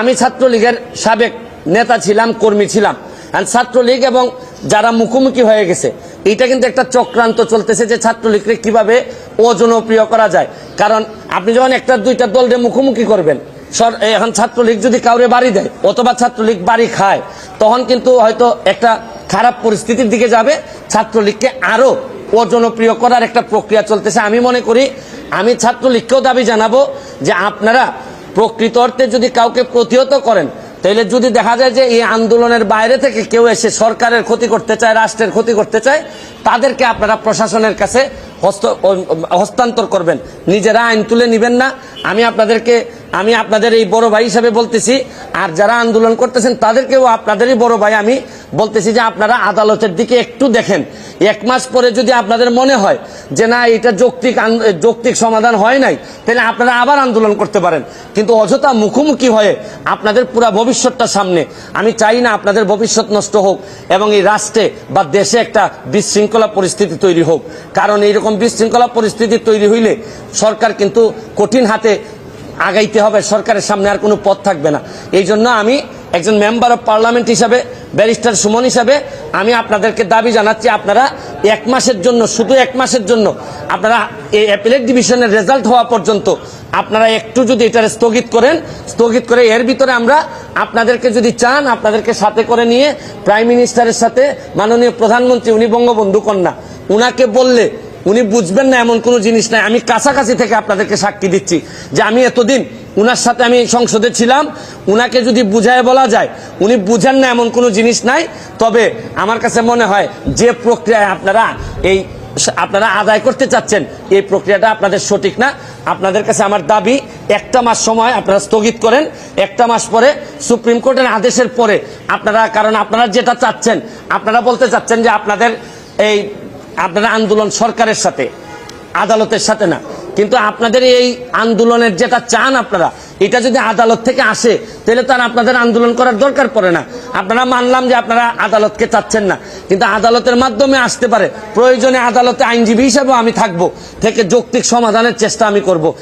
আমি ছাত্রলীগের সাবেক নেতা ছিলাম, কর্মী ছিলাম। ছাত্রলীগ এবং যারা মুখোমুখি হয়ে গেছে এটা কিন্তু একটা চক্রান্ত চলতেছে যে ছাত্রলীগকে কীভাবে অজনপ্রিয় করা যায়। কারণ আপনি যখন একটা, দুইটা দলরে মুখোমুখি করবেন এখন ছাত্রলীগ যদি কাউরে বাড়ি দেয়, অথবা ছাত্রলীগ বাড়ি খায়, তখন কিন্তু হয়তো একটা খারাপ পরিস্থিতির দিকে যাবে। ছাত্রলীগকে আরও অজনপ্রিয় করার একটা প্রক্রিয়া চলতেছে। আমি মনে করি, আমি ছাত্রলীগকেও দাবি জানাব যে আপনারা প্রকৃত অর্থে যদি কাউকে প্রতিহত করেন তাহলে যদি দেখা যায় যে এই আন্দোলনের বাইরে থেকে কেউ এসে সরকারের ক্ষতি করতে চায়, রাষ্ট্রের ক্ষতি করতে চায়, তাদেরকে আপনারা প্রশাসনের কাছে হস্ত হস্তান্তর করবেন। নিজেরা আইন তুলে নিবেন না। আমি আপনাদেরকে, আমি আপনাদের এই বড় ভাই হিসাবে বলতেছি, আর যারা আন্দোলন করতেছেন, তাদেরকেও আপনাদেরই বড় ভাই আমি বলতেছি যে আপনারা আদালতের দিকে একটু দেখেন। এক মাস পরে যদি আপনাদের মনে হয় যে না, এটা যৌক্তিক যৌক্তিক সমাধান হয় নাই, তাহলে আপনারা আবার আন্দোলন করতে পারেন। কিন্তু অযথা মুখোমুখি হয়ে আপনাদের পুরো ভবিষ্যৎটা সামনে, আমি চাই না আপনাদের ভবিষ্যৎ নষ্ট হোক এবং এই রাষ্ট্রে বা দেশে একটা বিশৃঙ্খলা পরিস্থিতি তৈরি হোক। কারণ এইরকম বিশৃঙ্খলা পরিস্থিতি তৈরি হইলে সরকার কিন্তু কঠিন হাতে আগাইতে হবে, সরকারের সামনে আর কোনো পথ থাকবে না। এই জন্য আমি একজন মেম্বার অফ পার্লামেন্ট হিসাবে, ব্যারিস্টার সুমন হিসাবে, আমি আপনাদেরকে দাবি জানাচ্ছি, আপনারা এক মাসের জন্য, শুধু এক মাসের জন্য, আপনারা এই অ্যাপিলেট ডিভিশনের রেজাল্ট হওয়া পর্যন্ত, আপনারা একটু যদি এটা স্থগিত করেন, স্থগিত করে এর ভিতরে আমরা আপনাদেরকে যদি চান, আপনাদেরকে সাথে করে নিয়ে প্রাইম মিনিস্টারের সাথে মাননীয় প্রধানমন্ত্রী, উনি বঙ্গবন্ধু কন্যা, উনাকে বললে উনি বুঝবেন না এমন কোনো জিনিস নাই। আমি কাছাকাছি থেকে আপনাদেরকে সাক্ষী দিচ্ছি যে আমি এতদিন উনার সাথে আমি সংসদে ছিলাম, উনাকে যদি বুঝায় বলা যায়, উনি বুঝেন না এমন কোনো জিনিস নাই। তবে আমার কাছে মনে হয় যে প্রক্রিয়ায় আপনারা এই আপনারা আদায় করতে চাচ্ছেন, এই প্রক্রিয়াটা আপনাদের সঠিক না। আপনাদের কাছে আমার দাবি, একটা মাস সময় আপনারা স্থগিত করেন, একটা মাস পরে সুপ্রিম কোর্টের আদেশের পরে আপনারা, কারণ আপনারা যেটা চাচ্ছেন, আপনারা বলতে চাচ্ছেন যে আপনাদের এই আপনারা আন্দোলন সরকারের সাথে, আদালতের সাথে না। কিন্তু আপনাদের এই আন্দোলনের যেটা চান আপনারা, এটা যদি আদালত থেকে আসে, তাহলে তার আপনাদের আন্দোলন করার দরকার পড়ে না। আপনারা মানলাম যে আপনারা আদালতকে চাচ্ছেন না, কিন্তু আদালতের মাধ্যমে আসতে পারে। প্রয়োজনে আদালতে আইনজীবী হিসাবেও আমি থাকব, থেকে যৌক্তিক সমাধানের চেষ্টা আমি করব।